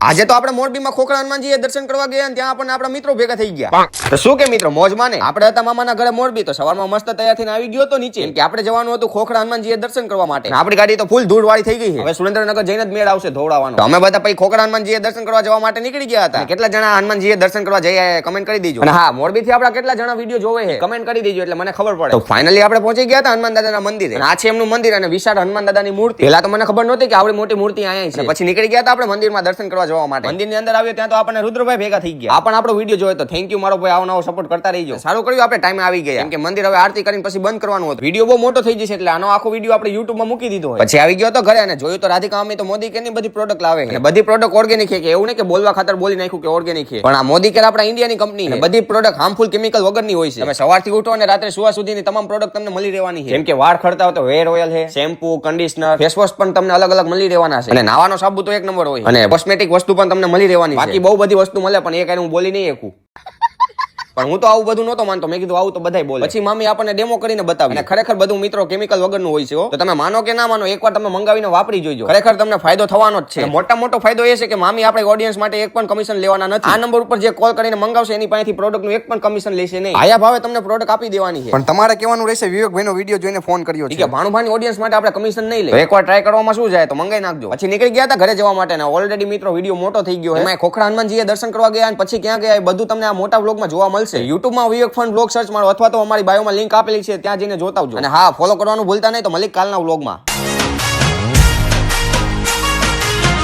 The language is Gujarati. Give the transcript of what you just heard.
આજે તો આપણે મોરબીમાં ખોખરા હનુમાનજીએ દર્શન કરવા ગયા અને ત્યાં આપણને આપણા મિત્રો ભેગા થઈ ગયા. તો શું કે મિત્રો મોજમાં ને આપણે હતા મામાના ઘરે મોરબી, તો સવારમાં મસ્ત તૈયાર થઈને આવી ગયો તો નીચે. કે આપણે જવાનું હતું ખોખરા હનુમાનજીએ દર્શન કરવા માટે. આપણી ગાડી તો ફૂલ ધૂળ વાળી થઈ ગઈ હવે સુરેન્દ્રનગર જઈને જ મેળ આવશે ધોવડાવવાનો. અમે બધા પછી ખોખરા હનુમાનજીએ દર્શન કરવા જવા માટે નીકળી ગયા હતા. કેટલા જણા હનુમાનજીએ દર્શન કરવા જઈ કમેન્ટ કરી દેજો. અને હા મોરબી થી આપણા કેટલા જણા વીડિયો જોવે છે કમેન્ટ કરી દેજો એટલે મને ખબર પડે. તો ફાઇનલી આપણે પહોંચી ગયા હતા હનુમાન દાદાના મંદિરે. આ છે એમનું મંદિર અને વિશાળ હનુમાન દાદાની મૂર્તિ. પેલા તો મને ખબર નહોતી કે આવડી મોટી મૂર્તિ અહીંયા છે. પછી નીકળી ગયા હતા આપણે મંદિરમાં દર્શન કરવા જવા માટે. મંદિરની અંદર આવ્યો ત્યાં તો આપણને રુદ્રભાઈ ભેગા થઈ ગયા. આપણ આપણો વીડિયો જોયો તો થેન્ક યુ મારો ભાઈ આવો નવો સપોર્ટ કરતા રહીજો. સારું કર્યું આપણે ટાઈમે આવી ગયા. કેમ કે મંદિર હવે આરતી કરીને પછી બંધ કરવાનું હતું. વીડિયો બહુ મોટો થઈ જશે એટલે આનો આખો વીડિયો આપણે યુટ્યુબમાં મૂકી દીધો પછી આવી ગયો તો ઘરે અને જોયું તો રાધિકા અમે તો મોદી કેની બધી પ્રોડક્ટ લાવે છે. અને બધી પ્રોડક્ટ ઓર્ગેનિક છે કે એવું નહીં કે બોલવા ખાતર બોલી નાખ્યું કે ઓર્ગેનિક છે. પણ આ મોદી કેર આપણા ઇન્ડિયાની કંપની બધી પ્રોડક્ટ હાર્મફુલ કેમિકલ વગરની હોય છે. તમે સવારથી ઉઠો અને રાત્રે સુવા સુધીની તમામ પ્રોડક્ટ તમને મળી રહેવાની છે. જેમ કે વાળ ખડતા હોય તો હેર ઓઇલ છે શેમ્પુ કન્ડિશનર ફેસ વોશ પણ તમને અલગ અલગ મળી રહેવાના છે. અને નાવાનો સાબુ તો એક નંબર હોય. અને કોસ્મેટિક વસ્તુ પણ તમને મળી રહેવાની બાકી બહુ બધી વસ્તુ મળે, પણ એ કઈ હું બોલી નહીં શકું. પણ હું તો આવું બધું નહોતો માનતો. મેં કીધું આવું તો બધાય બોલે. પછી મામી આપણને ડેમો કરીને બતાવી અને ખરેખર બધું મિત્રો કેમિકલ વગરનું હોય છે તો તમે માનો કે ના માનો એકવાર તમે મંગાવીને વાપરી જોજો. ખરેખર તમને ફાયદો થવાનો જ છે. મોટા મોટો ફાયદો એ છે કે મામી આપણે ઓડિયન્સ માટે એક પણ કમિશન લેવાના નથી. આ નંબર ઉપર જે કોલ કરીને મંગાવશે એની પાસેથી પ્રોડક્ટનું એક પણ કમિશન લેશે નહીં. આયા ભાવે તમને પ્રોડક્ટ આપી દેવાની છે. પણ તમારે કહેવાનું રહેશે વિવેકભાઈ નો વીડિયો જોઈને ફોન કર્યો છે. કે ભાણુભાઈ ઓડિયન્સ માટે આપણે કમિશન નહીં લે એકવાર ટ્રાય કરવામાં શું જાય તો મંગાઈ નાખજો. પછી નીકળી ગયા હતા ઘરે જવા માટે ને ઓલરેડી મિત્રો વીડિયો મોટો થઈ ગયો એમાં ખોખરા હનુમાનજીએ દર્શન કરવા ગયા અને પછી ક્યાં ગયા એ બધું તમને આ મોટા વ્લોગમાં જોવા મળશે. યુટ્યુબમાં વિવેક ફંડ બ્લોગ સર્ચ મારો અથવા તો અમારી બાયોમાં લિંક આપેલી છે. ત્યાં જઈને જોતા આવજો. અને હા ફોલો કરવાનું ભૂલતા નહીં તો મલિક કાલના વ્લોગમાં